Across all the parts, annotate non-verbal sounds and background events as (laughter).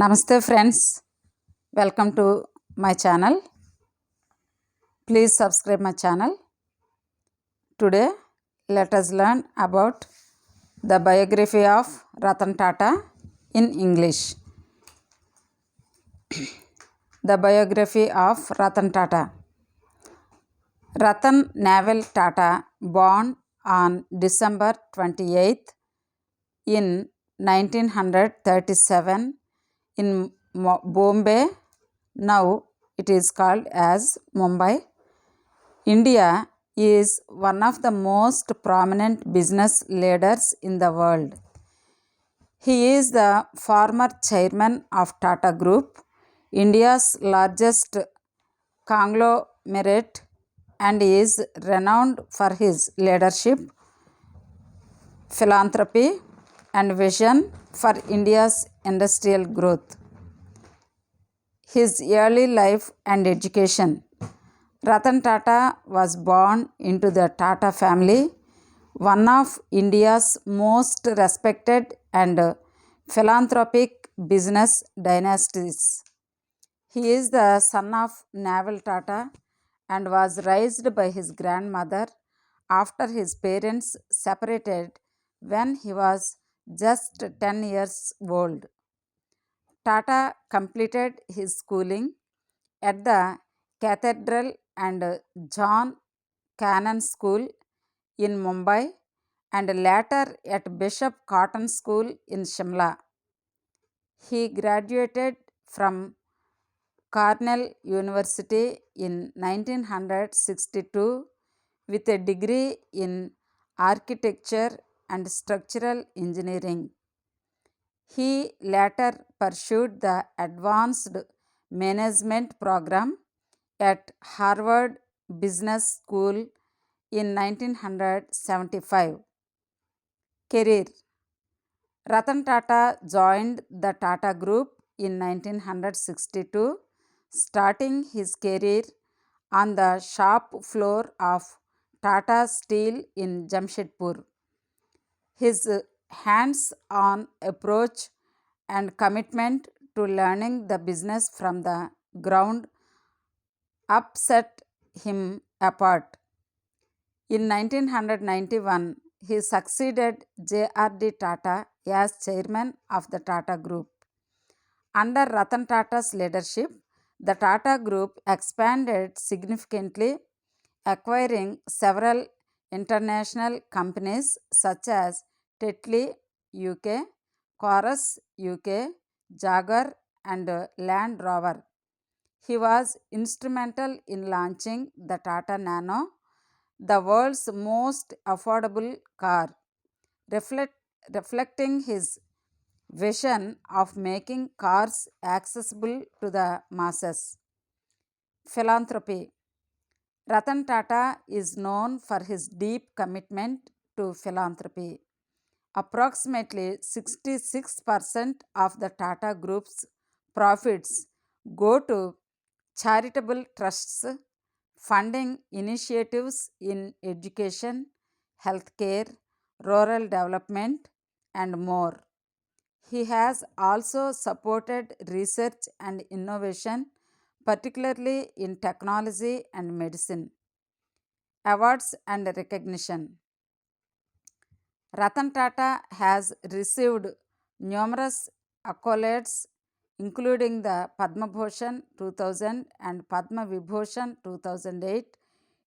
Namaste friends, welcome to my channel. Please subscribe my channel. Today let us learn about the biography of Ratan Tata in English. (clears throat) the biography of Ratan Tata. Ratan Naval Tata, born on December 28th in 1937 in Bombay. Now it is called as Mumbai. India is one of the most prominent business leaders in the world. He is the former chairman of Tata Group, India's largest conglomerate, and is renowned for his leadership, philanthropy, and vision for India's industrial growth. His early life and education. Ratan Tata was born into the Tata family, one of India's most respected and philanthropic business dynasties. He is the son of Naval Tata and was raised by his grandmother after his parents separated when he was just 10 years old. Tata completed his schooling at the Cathedral and John Cannon School in Mumbai and later at Bishop Cotton School in Shimla. He graduated from Cornell University in 1962 with a degree in architecture and structural engineering. He later pursued the advanced management program at Harvard Business School in 1975. Career Ratan Tata joined the Tata Group in 1962, starting his career on the shop floor of Tata Steel in Jamshedpur. His hands on approach and commitment to learning the business from the ground up set him apart. In 1991, he succeeded J.R.D. Tata as chairman of the Tata Group. Under Ratan Tata's leadership, the Tata Group expanded significantly, acquiring several international companies such as Tetley UK, Chorus UK, Jaguar, and Land Rover. He was instrumental in launching the Tata Nano, the world's most affordable car, reflect, reflecting his vision of making cars accessible to the masses. Philanthropy Ratan Tata is known for his deep commitment to philanthropy. Approximately 66% of the Tata Group's profits go to charitable trusts funding initiatives in education, healthcare, rural development, and more. He has also supported research and innovation, particularly in technology and medicine. Awards and recognition Ratan Tata has received numerous accolades including the Padma Bhushan 2000 and Padma Vibhushan 2008,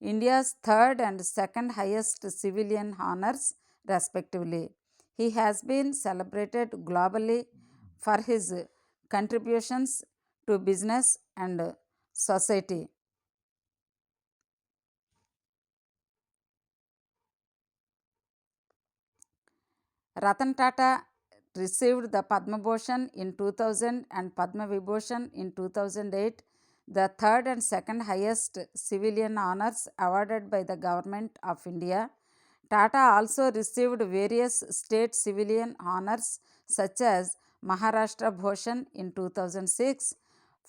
India's third and second highest civilian honors, respectively. He has been celebrated globally for his contributions to business and society. Ratan Tata received the Padma Bhushan in 2000 and Padma Vibhushan in 2008, the third and second highest civilian honors awarded by the Government of India. Tata also received various state civilian honors such as Maharashtra Bhushan in 2006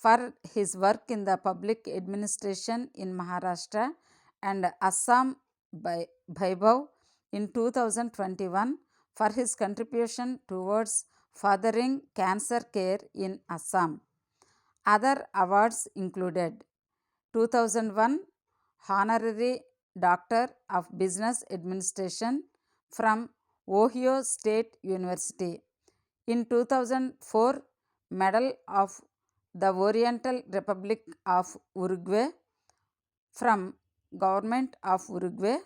for his work in the public administration in Maharashtra and Assam Vaibhav in 2021 for his contribution towards furthering cancer care in Assam. Other awards included 2001 Honorary Doctor of Business Administration from Ohio State University. In 2004 Medal of the Oriental Republic of Uruguay from Government of Uruguay.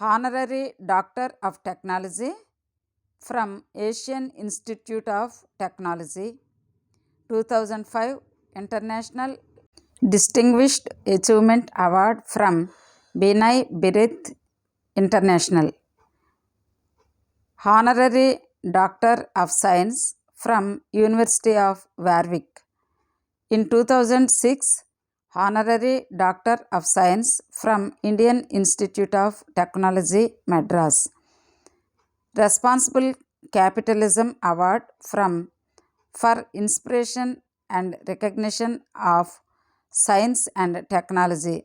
Honorary Doctor of Technology from Asian Institute of Technology. 2005 International Distinguished Achievement Award from B'nai B'rith International. Honorary Doctor of Science from University of Warwick. In 2006 Honorary Doctor of Science from Indian Institute of Technology, Madras. Responsible Capitalism Award from for inspiration and recognition of science and technology.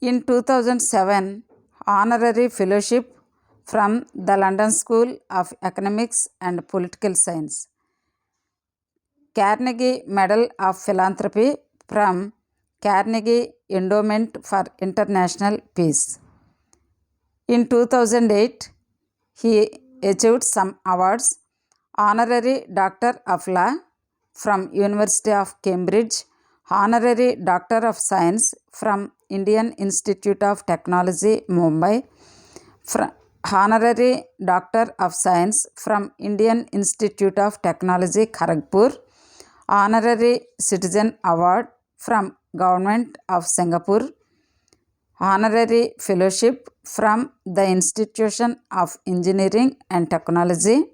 In 2007 Honorary Fellowship from the London School of Economics and Political Science. Carnegie Medal of Philanthropy from Carnegie Endowment for International Peace. In 2008, he achieved some awards. Honorary Doctor of Law from University of Cambridge, Honorary Doctor of Science from Indian Institute of Technology, Mumbai, Honorary Doctor of Science from Indian Institute of Technology, Kharagpur, Honorary Citizen Award from Government of Singapore, Honorary Fellowship from the Institution of Engineering and Technology,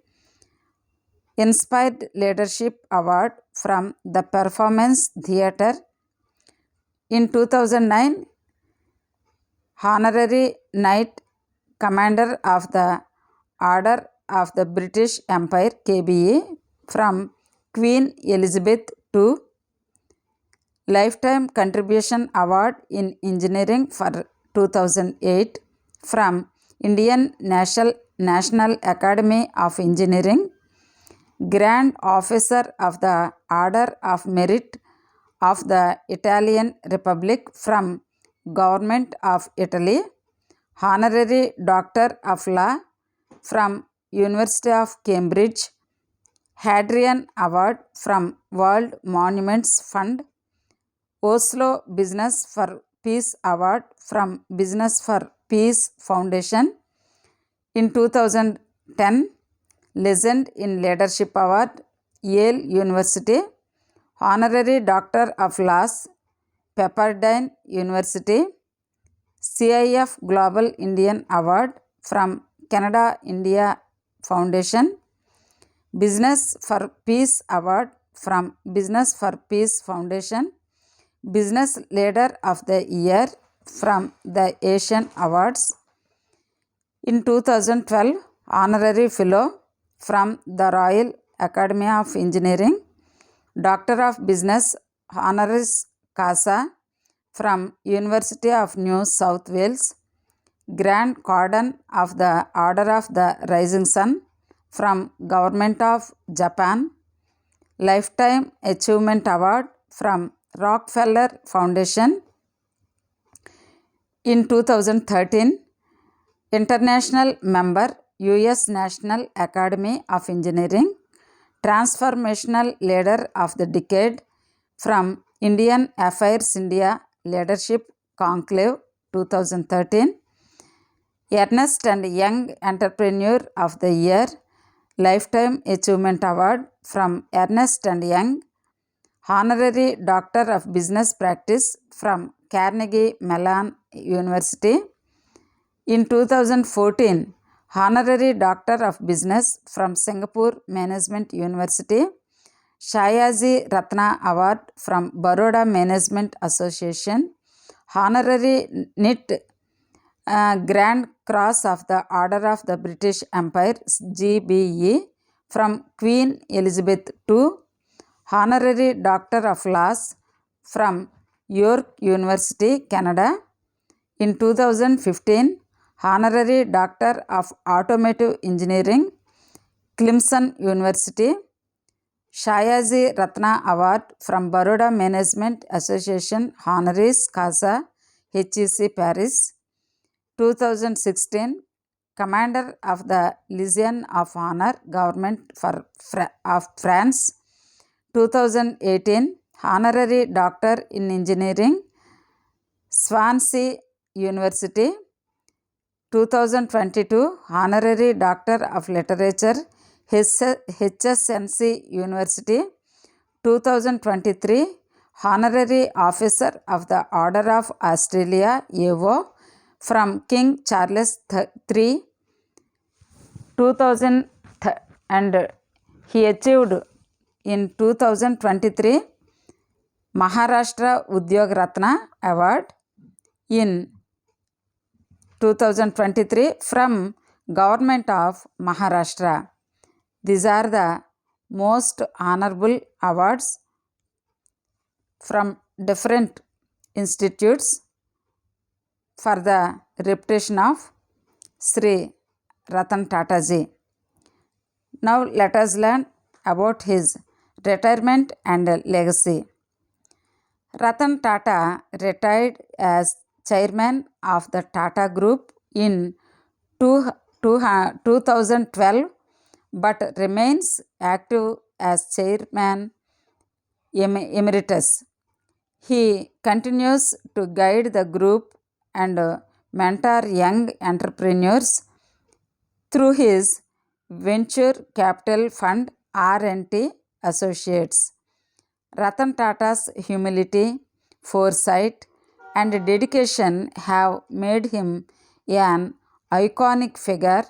Inspired Leadership Award from the Performance Theatre. In 2009, Honorary Knight Commander of the Order of the British Empire KBE from Queen Elizabeth II Lifetime Contribution Award in Engineering for 2008 from Indian National, National Academy of Engineering Grand Officer of the Order of Merit of the Italian Republic from Government of Italy Honorary Doctor of Law from University of Cambridge. Hadrian Award from World Monuments Fund, Oslo Business for Peace Award from Business for Peace Foundation. In 2010, Legend in Leadership Award, Yale University, Honorary Doctor of Laws, Pepperdine University, CIF Global Indian Award from Canada India Foundation, Business for Peace Award from Business for Peace Foundation, Business Leader of the Year from the Asian Awards. In 2012, Honorary Fellow from the Royal Academy of Engineering, Doctor of Business Honoris Causa from University of New South Wales, Grand Cordon of the Order of the Rising Sun from Government of Japan Lifetime Achievement Award from Rockefeller Foundation in 2013 International Member US National Academy of Engineering Transformational Leader of the Decade from Indian Affairs India Leadership Conclave 2013 Ernst and Young Entrepreneur of the Year Lifetime Achievement Award from Ernst and Young, Honorary Doctor of Business Practice from Carnegie Mellon University. In 2014, Honorary Doctor of Business from Singapore Management University, Shayaji Ratna Award from Baroda Management Association, Honorary NIT uh, Grand Cross of the Order of the British Empire GBE from Queen Elizabeth II, Honorary Doctor of Laws from York University, Canada. In 2015, Honorary Doctor of Automotive Engineering, Clemson University. Shayaji Ratna Award from Baroda Management Association Honoris Causa HEC Paris 2016 Commander of the Legion of Honor Government for of France 2018 Honorary Doctor in Engineering Swansea University 2022 Honorary Doctor of Literature HSNC University 2023 Honorary Officer of the Order of Australia AO from King Charles III 2000 th- and he achieved in 2023 Maharashtra Udyog Ratna Award in 2023 from Government of Maharashtra. These are the most honorable awards from different institutes for the reputation of Sri Ratan Tata ji. Now let us learn about his retirement and legacy. Ratan Tata retired as chairman of the Tata Group in two, two, uh, 2012 but remains active as chairman em- emeritus. He continues to guide the group and mentor young entrepreneurs through his venture capital fund R&T Associates. Ratan Tata's humility, foresight, and dedication have made him an iconic figure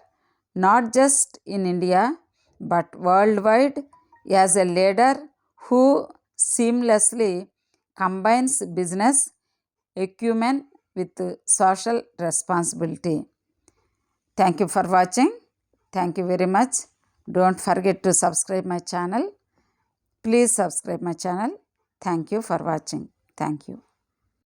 not just in India but worldwide as a leader who seamlessly combines business acumen with social responsibility. Thank you for watching. Thank you very much. Don't forget to subscribe my channel. Please subscribe my channel. Thank you for watching. Thank you.